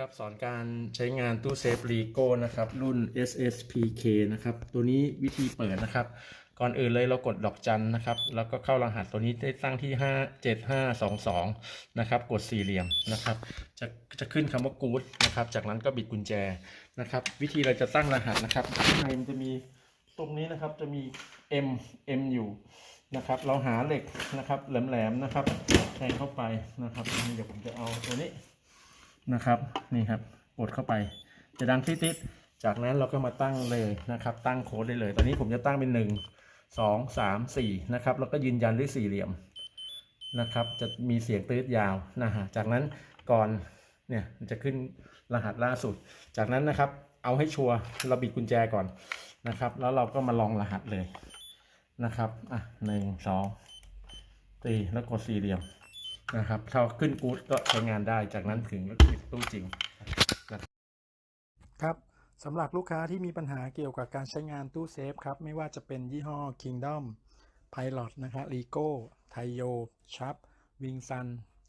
ครับสอนการใช้งานตู้เซฟรีโก้นะครับ รุ่น SSPK นะครับ ตัวนี้วิธีเปิดนะครับ ก่อนอื่นเลยเรากดดอกจันนะครับ แล้วก็เข้ารหัสตัวนี้ได้ตั้งที่ 5 7 5 2 2 นะครับ กดสี่เหลี่ยมนะครับ จะจะขึ้นคำว่ากู๊ดนะครับ จากนั้นก็บิดกุญแจนะครับ วิธีเราจะตั้งรหัสนะครับข้างในมันจะมีตรงนี้นะครับจะมี M M อยู่นะครับ เราหาเหล็กนะครับ แหลมๆนะครับแทงเข้าไปนะครับเดี๋ยวผมจะเอาตัวนี้ นะครับนี่ครับกดเข้าไปจะดังติดๆจากนั้นเราก็มาตั้งเลยนะครับ ตั้งโค้ดได้เลย ตอนนี้ผมจะตั้งเป็นหนึ่งสองสามสี่นะครับแล้วก็ยืนยันด้วยสี่เหลี่ยมนะครับจะมีเสียงตืดยาวนะฮะจากนั้นก่อนเนี่ยมันจะขึ้นรหัสล่าสุด จากนั้นนะครับเอาให้ชัวร์เราบิดกุญแจก่อนนะครับ แล้วเราก็มาลองรหัสเลยนะครับอะหนึ่งสองสี่แล้วกดสี่เหลี่ยม นะครับถ้าขึ้นกู๊ดก็ใช้งานได้จากนั้นถึงปิดตู้จริงครับสำหรับลูกค้าที่มีปัญหาเกี่ยวกับการใช้งานตู้เซฟครับ ไม่ว่าจะเป็นยี่ห้อ Kingdom Pilot นะครับ Rico t a i o Sharp Wing Sun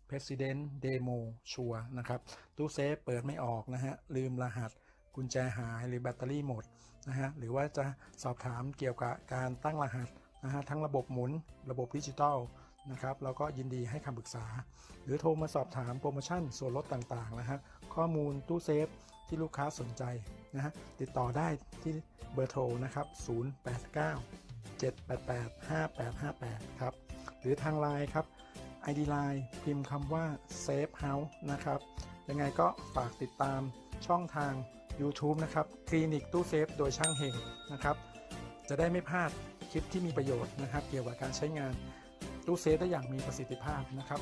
President Demo ชัวนะครับ ตู้เซฟเปิดไม่ออกนะฮะ ลืมรหัสกุญแจหายหรือแบตเตอรี่หมดนะฮะ หรือว่าจะสอบถามเกี่ยวกับการตั้งรหัสนะฮะ ทั้งระบบหมุนระบบดิจิตอล นะครับเราก็ยินดีให้คำปรึกษา หรือโทรมาสอบถามโปรโมชั่นส่วนลดต่างๆนะฮะข้อมูลตู้เซฟที่ลูกค้าสนใจนะฮะติดต่อได้ที่เบอร์โทรนะครับ 089 788 5858 ครับ หรือทางไลน์ครับ ID Line พิมพ์คำว่า Safe House นะครับ ยังไงก็ฝากติดตามช่องทาง YouTube นะครับคลินิกตู้เซฟโดยช่างเฮงนะครับ จะได้ไม่พลาดคลิปที่มีประโยชน์นะครับ เกี่ยวกับการใช้งาน ตู้เซฟได้อย่างมีประสิทธิภาพนะครับ